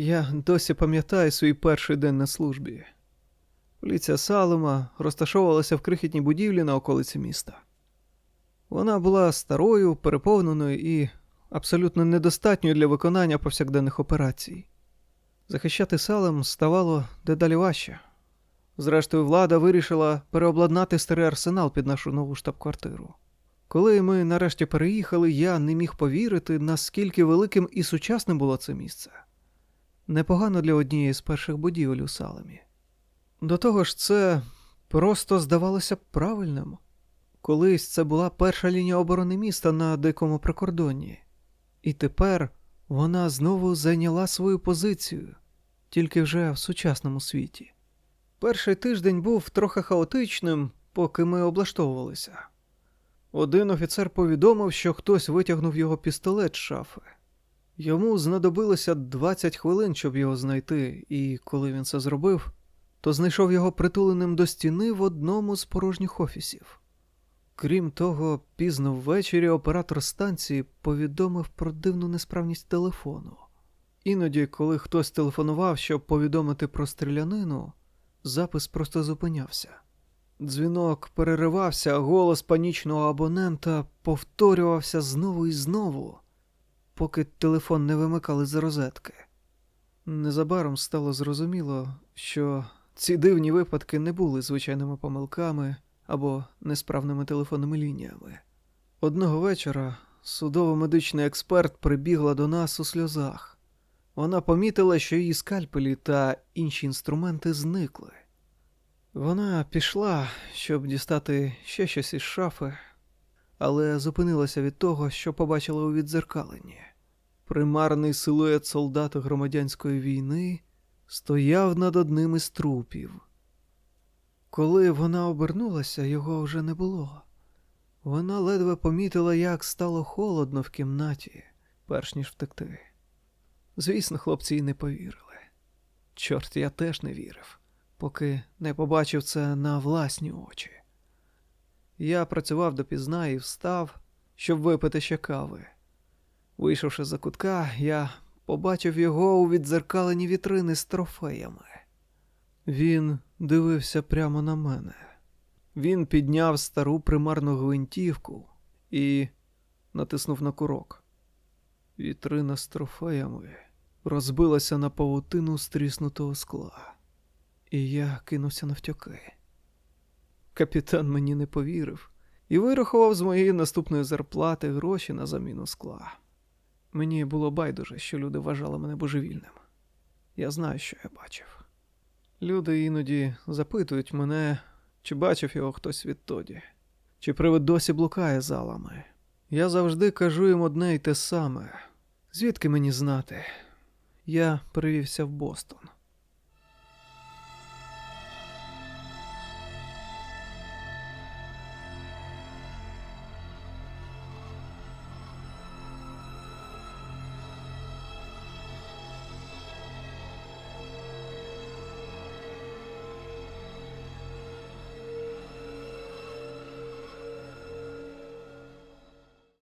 Я досі пам'ятаю свій перший день на службі. Поліція Салема розташовувалася в крихітній будівлі на околиці міста. Вона була старою, переповненою і абсолютно недостатньою для виконання повсякденних операцій. Захищати Салем ставало дедалі важче. Зрештою, влада вирішила переобладнати старий арсенал під нашу нову штаб-квартиру. Коли ми нарешті переїхали, я не міг повірити, наскільки великим і сучасним було це місце. Непогано для однієї з перших будівель у Салемі. До того ж, це просто здавалося б правильним. Колись це була перша лінія оборони міста на дикому прикордонні, і тепер вона знову зайняла свою позицію, тільки вже в сучасному світі. Перший тиждень був трохи хаотичним, поки ми облаштовувалися. Один офіцер повідомив, що хтось витягнув його пістолет з шафи. Йому знадобилося 20 хвилин, щоб його знайти, і коли він це зробив, то знайшов його притуленим до стіни в одному з порожніх офісів. Крім того, пізно ввечері оператор станції повідомив про дивну несправність телефону. Іноді, коли хтось телефонував, щоб повідомити про стрілянину, запис просто зупинявся. Дзвінок переривався, голос панічного абонента повторювався знову і знову, поки телефон не вимикали з розетки. Незабаром стало зрозуміло, що ці дивні випадки не були звичайними помилками або несправними телефонними лініями. Одного вечора судово-медичний експерт прибігла до нас у сльозах. Вона помітила, що її скальпелі та інші інструменти зникли. Вона пішла, щоб дістати ще щось із шафи, але зупинилася від того, що побачила у відзеркаленні. Примарний силует солдата громадянської війни стояв над одним із трупів. Коли вона обернулася, його вже не було. Вона ледве помітила, як стало холодно в кімнаті, перш ніж втекти. Звісно, хлопці й не повірили. Чорт, я теж не вірив, поки не побачив це на власні очі. Я працював допізна і встав, щоб випити ще кави. Вийшовши за кутка, я побачив його у відзеркалені вітрини з трофеями. Він дивився прямо на мене. Він підняв стару примарну гвинтівку і натиснув на курок. Вітрина з трофеями розбилася на павутину стріснутого скла, і я кинувся навтьоки. Капітан мені не повірив і вирахував з моєї наступної зарплати гроші на заміну скла. Мені було байдуже, що люди вважали мене божевільним. Я знаю, що я бачив. Люди іноді запитують мене, чи бачив його хтось відтоді, чи привид досі блукає залами. Я завжди кажу їм одне й те саме. Звідки мені знати? Я перевівся в Бостон.